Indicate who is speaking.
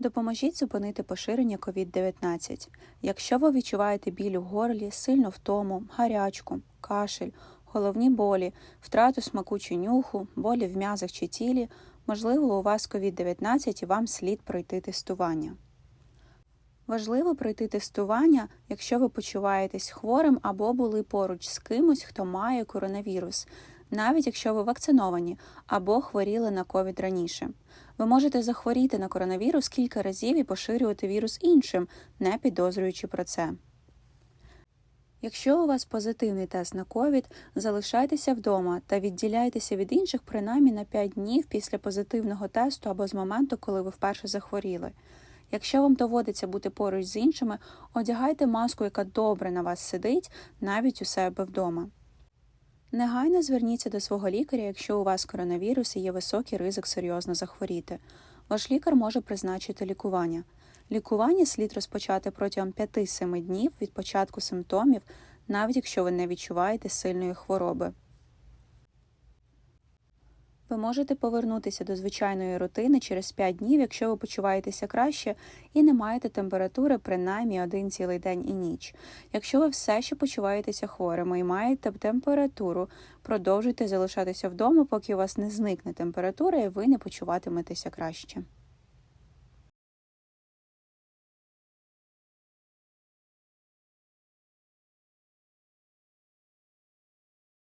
Speaker 1: Допоможіть зупинити поширення COVID-19. Якщо ви відчуваєте біль у горлі, сильну втому, гарячку, кашель, головні болі, втрату смаку чи нюху, болі в м'язах чи тілі, можливо, у вас COVID-19 і вам слід пройти тестування. Важливо пройти тестування, якщо ви почуваєтесь хворим або були поруч з кимось, хто має коронавірус, навіть якщо ви вакциновані або хворіли на ковід раніше. Ви можете захворіти на коронавірус кілька разів і поширювати вірус іншим, не підозрюючи про це. Якщо у вас позитивний тест на ковід, залишайтеся вдома та відділяйтеся від інших принаймні на 5 днів після позитивного тесту або з моменту, коли ви вперше захворіли. Якщо вам доводиться бути поруч з іншими, одягайте маску, яка добре на вас сидить, навіть у себе вдома. Негайно зверніться до свого лікаря, якщо у вас коронавірус і є високий ризик серйозно захворіти. Ваш лікар може призначити лікування. Лікування слід розпочати протягом 5-7 днів від початку симптомів, навіть якщо ви не відчуваєте сильної хвороби. Ви можете повернутися до звичайної рутини через 5 днів, якщо ви почуваєтеся краще і не маєте температури принаймні один цілий день і ніч. Якщо ви все ще почуваєтеся хворими і маєте температуру, продовжуйте залишатися вдома, поки у вас не зникне температура і ви не почуватиметеся краще.